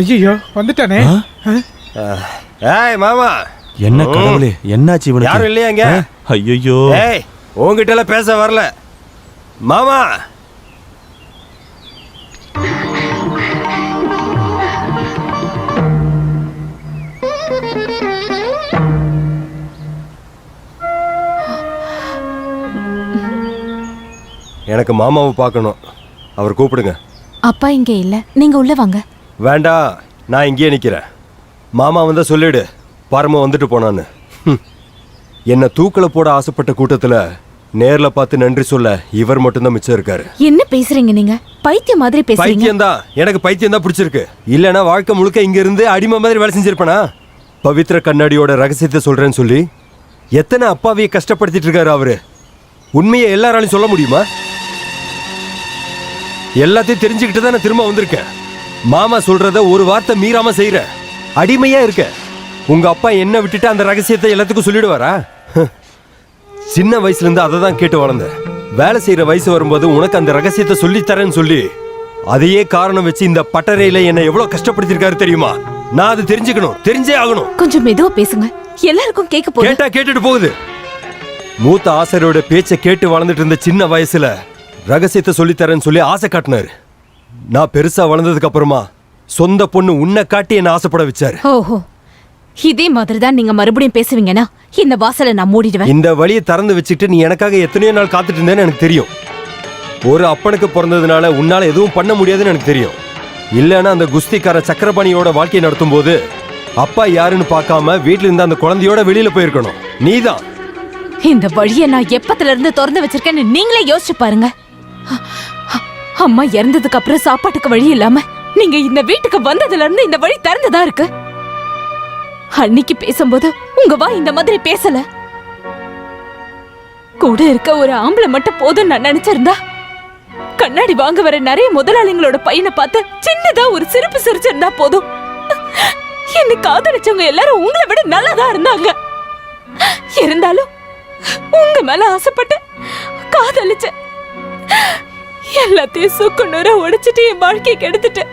ஐயோ வந்துட்டானே? ஏய் மாமா. என்ன கடவுளே என்னாச்சு யாரும் இவனுக்கு இல்லையா இங்க? ஐயோ ஏய் உங்ககிட்ட எல்லாம் பேச வரல. மாமா. எனக்கு மாமாவை பார்க்கணும். அவர் கூப்பிடுங்க. அப்பா இங்க இல்ல. நீங்க உள்ள வாங்க. வேண்டாம் நான் இங்கேயே நிற்கிறேன் மாமா வந்தா சொல்லிடு பரம வந்துட்டு போனான்னு. என்னை தூக்கல போட ஆசைப்பட்ட கூட்டத்தில் நேரில் பார்த்து நன்றி சொல்ல இவர் மட்டும்தான் மிச்சம் இருக்காரு. என்ன பேசுறீங்க நீங்க? பைத்தியம் மாதிரி பேசுறீங்க. பைத்தியம் தான் எனக்கு பைத்தியம் தான் பிடிச்சிருக்கு. இல்லைன்னா வாழ்க்கை முழுக்க இங்க இருந்து அடிமை மாதிரி வேலை செஞ்சிருப்பனா? பவித்ர கண்ணாடியோட ரகசியத்தை சொல்றேன்னு சொல்லி எத்தனை அப்பாவியை கஷ்டப்படுத்திட்டு இருக்காரு அவரு? உண்மையை எல்லாராலையும் சொல்ல முடியுமா? எல்லாத்தையும் தெரிஞ்சுக்கிட்டு தான் நான் திரும்ப வந்திருக்கேன். மாமா சொல்றத ஒரு வார்த்தை மீறாம செய்யற அடிமையா இருக்க. உங்க அப்பா என்ன விட்டுட்டு அந்த ரகசியத்தை எல்லாத்துக்கும் சொல்லிடுவாரா. சின்ன வயசுல இருந்து அதை தான் கேட்டு வளர்ந்தேன் வேலை செய்யற வயசு வரும்போது உனக்கு அந்த ரகசியத்தை சொல்லித் தரேன்னு சொல்லி அதையே காரணம் வச்சு இந்த பட்டறையில என்னை எவ்வளவு கஷ்டப்படுத்திருக்காரு தெரியுமா? நான் அதை தெரிஞ்சுக்கணும். தெரிஞ்சே ஆகணும். கொஞ்சம் மெதுவா பேசுங்க. எல்லாருக்கும் கேட்க போகுது. கேட்டா கேட்டுட்டு போகுது. மூத்த ஆசிரியரோட பேச்சை கேட்டு வளர்ந்துட்டு இருந்த சின்ன வயசுல ரகசியத்தை சொல்லித் தரேன்னு சொல்லி ஆசை காட்டினாரு. நான் பெருசா வளர்ந்ததுக்கு அப்புறமா சொந்த பொண்ணு உன்னை காட்டி என்ன ஆசைப்பட வச்சாரு. ஓஹோ. இதே மாதிரி தான் நீங்க மறுபடியும் பேசுவீங்கன்னா இந்த வாசலை நான் மூடிடுவேன். இந்த வழியை திறந்து வச்சுட்டு நீ எனக்காக எத்தனையோ நாள் காத்துட்டு இருந்தேன்னு எனக்கு தெரியும். ஒரு அப்பனுக்கு பிறந்ததுனால உன்னால எதுவும் பண்ண முடியாதுன்னு எனக்கு தெரியும். இல்லைன்னா அந்த குஸ்திக்கார சக்கரபாணியோட வாழ்க்கையை நடத்தும் போது அப்பா யாருன்னு பார்க்காம வீட்ல இருந்த அந்த குழந்தையோட வெளியில போயிருக்கணும். நீதான். இந்த வழியை நான் எப்பத்துல இருந்து திறந்து வச்சிருக்கேன்னு நீங்களே யோசிச்சு பாருங்க. அம்மா இறந்ததுக்கு அப்புறம் சாப்பாட்டுக்கு வழி இல்லாம நீங்க இந்த வீட்டுக்கு வந்ததுல இருந்து இந்த வழி திறந்துதா இருக்கு? அன்னைக்கு பேசும்போது உங்க வா இந்த மாதிரி பேசல. கூட இருக்க ஒரு ஆம்பளை மட்டும் போதும் நான் நினைச்சிருந்தா கண்ணாடி வாங்க வர நிறைய முதலாளிங்களோட பையனை பார்த்து சின்னதா ஒரு சிரிப்பு சிரிச்சிருந்தா போதும். என்னை காதலிச்சவங்க எல்லாரும் உங்களை விட நல்லதா இருந்தாங்க. இருந்தாலும் உங்க மேல ஆசைப்பட்டு காதலிச்ச எல்லாத்தையும் சுக்கு நூற உடைச்சிட்டு என் வாழ்க்கையை கெடுத்துட்டேன்.